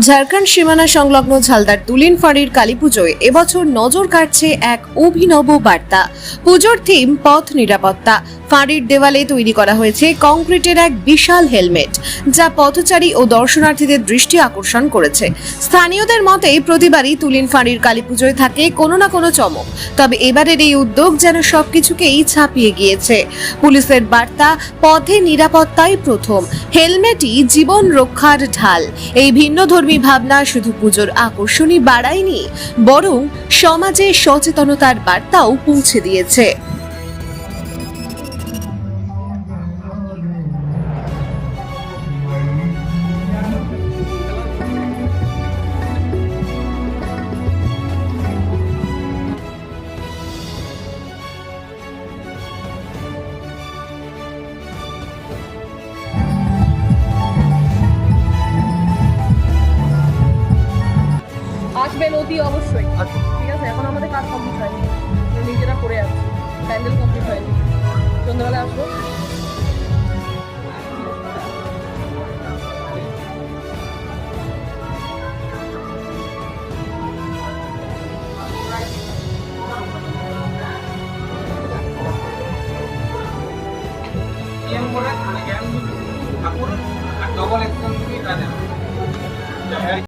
ঝাড়খণ্ড সীমানা সংলগ্ন ঝালদার তুলিন ফাঁড়ির কালী পুজোয় এবছর নজর কাটছে এক অভিনব বার্তা। পুজোর থিম, পথ নিরাপত্তা। ফাঁড়ির দেওয়ালে তৈরি করা হয়েছে কংক্রিটের এক বিশাল হেলমেট, যা পথচারী ও দর্শনার্থীদের দৃষ্টি আকর্ষণ করেছে। স্থানীয়দের মতে, প্রতিবারই তুলিন ফাঁড়ির কালী পুজোয় থাকে কোনো না কোনো চমক। তবে এবারের এই উদ্যোগ যেন সবকিছুকেই ছাপিয়ে গিয়েছে। পুলিশের বার্তা, পথে নিরাপত্তাই প্রথম। হেলমেটই জীবন রক্ষার ঢাল। এই ভিন্নধর্মী ভাবনা শুধু পুজোর আকর্ষণই বাড়ায়নি বরং সমাজে সচেতনতার বার্তাও পৌঁছে দিয়েছে। আসবেন অতি অবশ্যই। ঠিক আছে এখন আমাদের কাজ কমপ্লিট হয়নি। আমরা নিজেরা করে যাচ্ছি প্যান্ডেল কমপ্লিট হয়নি। সন্ধ্যাবেলা আসব। মানে ঠাকুর আর ডবল একজন কাজে